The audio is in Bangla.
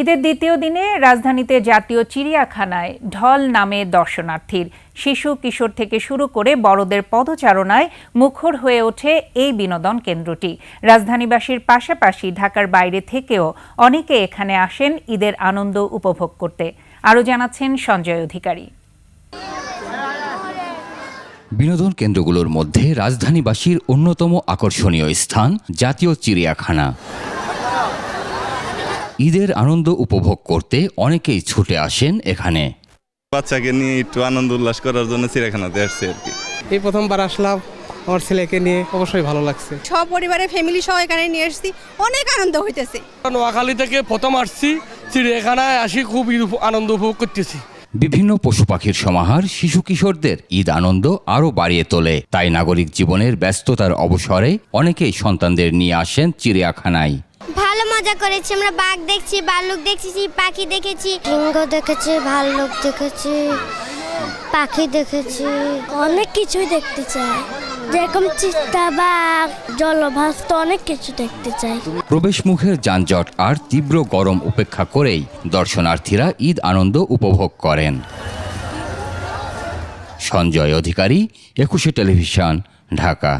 ঈদের দ্বিতীয় দিনে রাজধানীতে জাতীয় চিড়িয়াখানায় ঢল নামে দর্শনার্থীর শিশু কিশোর থেকে শুরু করে বড়দের পদচারণায় মুখর হয়ে ওঠে এই বিনোদন কেন্দ্রটি। রাজধানীবাসীর পাশাপাশি ঢাকার বাইরে থেকেও অনেকে এখানে আসেন ঈদের আনন্দ উপভোগ করতে। আরও জানাচ্ছেন সঞ্জয় অধিকারী। বিনোদন কেন্দ্রগুলোর মধ্যে রাজধানীবাসীর অন্যতম আকর্ষণীয় স্থান জাতীয় চিড়িয়াখানা। ঈদের আনন্দ উপভোগ করতে অনেকেই ছুটে আসেন এখানে। বাচ্চাকে নিয়ে একটু আনন্দ উল্লাস করার জন্য চিড়িয়াখানাতে আসছে আর কি। এই প্রথমবার আসলাম আমার ছেলেকে নিয়ে অবশ্যই ভালো লাগছে। সব পরিবারের ফ্যামিলি সহ এখানে নিয়ে এসেছি অনেক আনন্দ হইতেছে। নোয়াখালী থেকে প্রথম আসছি চিড়িয়াখানায় আসি খুব ঈদ উপ- আনন্দ উপভোগ করতেছি। বিভিন্ন পশু পাখির সমাহার শিশু কিশোরদের ঈদ আনন্দ আরও বাড়িয়ে তোলে। তাই নাগরিক জীবনের ব্যস্ততার অবসরে অনেকেই সন্তানদের নিয়ে আসেন চিড়িয়াখানায়। মজা করেছি আমরা বাঘ দেখছি ভাল্লুক দেখছি পাখি দেখেছি। সিংহ দেখেছি ভাল্লুক দেখেছি পাখি দেখেছি। অনেক কিছুই দেখতে চাই। যেরকম চিত্তা বাঘ জলভাস তো অনেক কিছু দেখতে চাই। প্রবেশমুখের যানজট আর তীব্র গরম উপেক্ষা করেই দর্শনার্থীরা ঈদ আনন্দ উপভোগ করেন। সঞ্জয় অধিকারী একুশে টেলিভিশন ঢাকা।